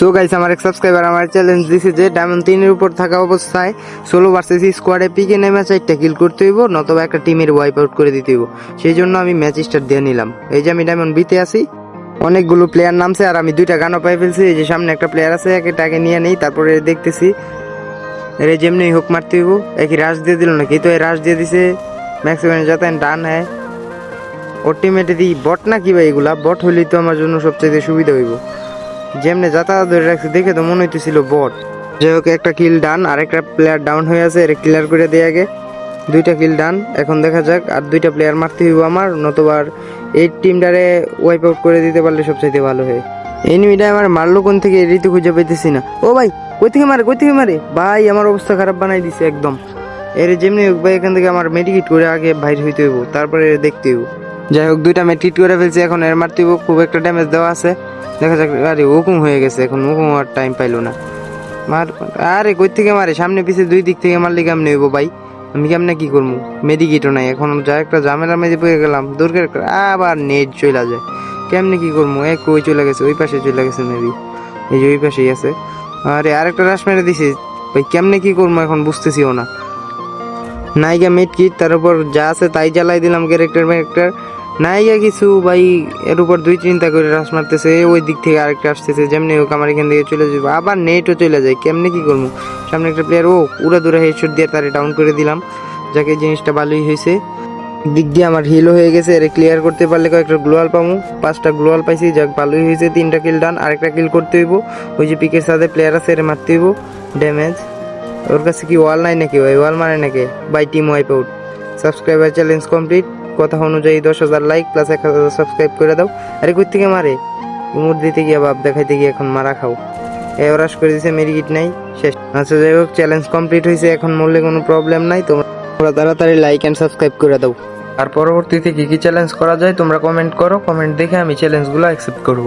So guys আমার এক subscriber আমার চ্যালেঞ্জ দিছে যে ডায়মন্ড তিনের উপর থাকা অবস্থায় সোলো ভার্সেস স্কোয়াডে পিকে নেমে চারটা কিল করতে হইব, নতবা একটা টিমের ওয়াইপ আউট করে দিতে হইব। সেই জন্য আমি ম্যাচ স্টার্ট দিয়ে নিলাম। এই যে আমি ডায়মন্ড বিতে আছি, অনেকগুলো প্লেয়ার নামছে আর আমি দুইটা গানও পাই ফেলছি। এই যে সামনে একটা প্লেয়ার আছে এটাকে নিয়ে নেই, তারপরে দেখতেছি, এর যেমনি হোক মারতে হইব। একই রাশ দিয়ে দিল নাকি? তো এই রাশ দিয়ে দিছে ম্যাক্সিমাম যাতে ডান হ্যাঁ। ওর টিমেটে দিই বট না কি ভাই এগুলা? বট হইলেই তো আমার জন্য সবচেয়ে সুবিধা হইব। যেমনে যাতায়াত ধরে রাখছে, দেখে তো মনে হইতেছিল বট যাই হোক, একটা কিল ডান আর একটা প্লেয়ার ডাউন হয়ে আছে, এর ক্লিয়ার করে দিয়ে আগে। দুইটা কিল ডান এখন দেখা যাক, আর দুইটা প্লেয়ার মারতে হইব আমার, নতবার এই টিমটারে ওয়াইপ আউট করে দিতে পারলে সবচাইতে ভালো হয়। এনিমিটা আমার মারলো কোন থেকে এটাই খুঁজে পাইতেছি না। ও ভাই, কই থেকে মারে, কই থেকে মারে? ভাই, আমার অবস্থা খারাপ বানাই দিছে একদম। এর যেমনি হোক ভাই, এখান থেকে আমার মেডিকেট করে আগে বাইর হইতে হইব, তারপরে দেখতে হইব। যাই হোক, দুইটা মেডিকেট করে ফেলছি, এখন এর মারতে হইব, খুব একটা ড্যামেজ দেওয়া আছে। দেখা যাক, আরে হুকুম হয়ে গেছে, এখন হুকুম আর টাইম পাইলো না। মার, আরে কই থেকে মারে? সামনে পিছে দুই দিক থেকে মারলে কেমনে হইব ভাই? আমি কেমনে কি করব? মেডিকেটও নাই, এখন যা একটা ঝামেলা মেজে পেয়ে গেলাম, দূরকার আবার নেট চলে যায়। কেমনে কি করব? এক ওই চলে গেছে, ওই পাশে চলে গেছে মেবি এই যে ওই পাশেই আছে। আরে আরেকটা রাশ মেরে দিছি। ভাই, কেমনে কি করব এখন বুঝতেছিও না। নাইগা মিট কিট তার উপর যা আছে তাই জ্বালাই দিলাম ক্যারেক্টার ম্যারেক্টার নাইগা কিছু, ভাই, এর উপর দুই চিন্তা করে রাস মারতেছে, ওই দিক থেকে আরেকটা আসতেছে, যেমনি হোক আমার এখান থেকে চলে যাবে। আবার নেটও চলে যায়, কেমনে কি করব? সামনে একটা প্লেয়ার ও উড়া দূরে হেডশট দিয়ে তারে ডাউন করে দিলাম, যাকে জিনিসটা ভালোই হয়েছে। দিক দিয়ে আমার হিলও হয়ে গেছে, এর ক্লিয়ার করতে পারলে কয়েকটা গ্লোয়াল পামু। পাঁচটা গ্লোয়াল পাইছি, যাক ভালোই হয়েছে, তিনটা কিল ডান আরেকটা কিল করতে হইব। ওই যে পিকের সাথে প্লেয়ার আছে, এর মারতে হইব। ড্যামেজ ওর কাছে কি ওয়াল নাই নাকি ভাই? ওয়াল মারে নাকি? By team wipe out subscriber challenge complete কথা অনুযায়ী দশ হাজার লাইক প্লাস এক হাজার সাবস্ক্রাইব করে দাও। আরে কই থেকে মারে। উমর দিতে গিয়ে বাপ দেখাইতে গিয়ে এখন মারা খাও। এ করে দিছে মেরিকিট নাই, শেষ। আচ্ছা যাই হোক চ্যালেঞ্জ কমপ্লিট হয়েছে এখন মরলে কোনো প্রবলেম নাই। তোমরা তাড়াতাড়ি লাইক অ্যান্ড সাবস্ক্রাইব করে দাও। আর পরবর্তীতে কী কী চ্যালেঞ্জ করা যায়, তোমরা কমেন্ট করো। কমেন্ট দেখে আমি চ্যালেঞ্জগুলো অ্যাকসেপ্ট করব।